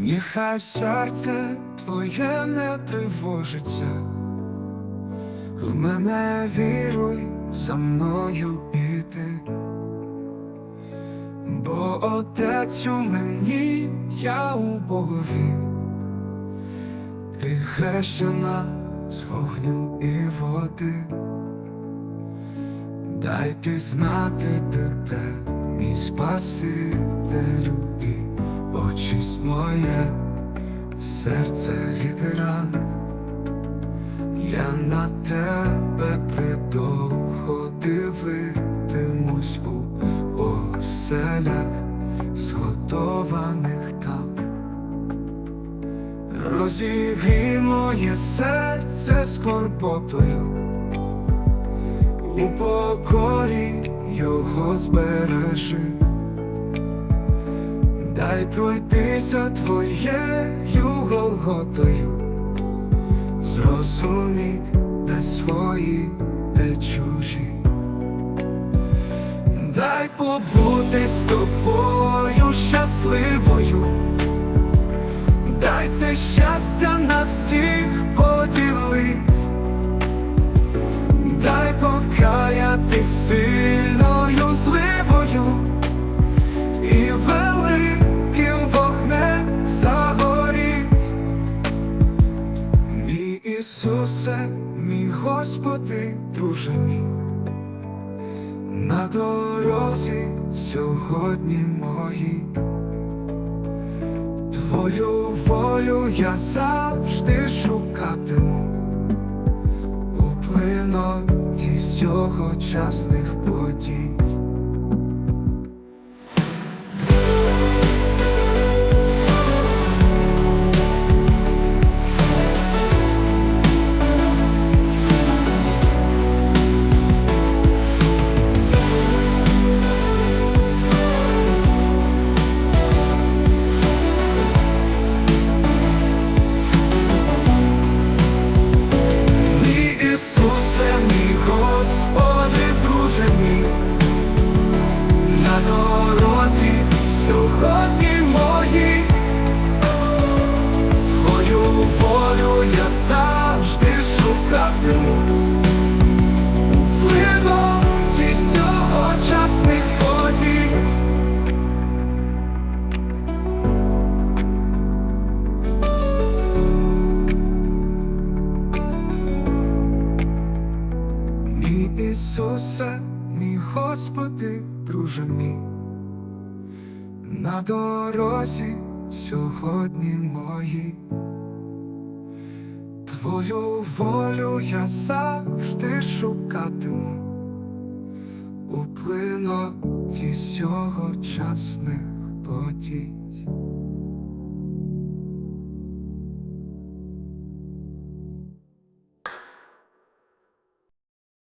Нехай серце твоє не тривожиться, в мене віруй за мною іти, бо отець у мені, я у Богові, ти хрещена з вогню і води, дай пізнати тебе, мій Спасителю моє, серце від я на тебе придовго дивитимусь у оселях, зготованих там. Розігрій моє серце скорботою, у покорі його збережи. Дай пройтися твоєю голготою, зрозуміть, де свої, де чужі. Дай побути з тобою щасливою, дай це щастя на всіх поділить, дай покаяти сильною Ісусе, мій Господи, друже мій, на дорозі сьогодні моїй, Твою волю я завжди шукатиму. У плиноті сьогочасних подій. Дорозі сьогодні мої, Твою волю я завжди шукатиму, у плиноті сьогочасних подій. Мій Ісусе, мій Господи, друже мій, на дорозі сьогодні мої, Твою волю я завжди шукатиму у плиноті сьогочасних подій.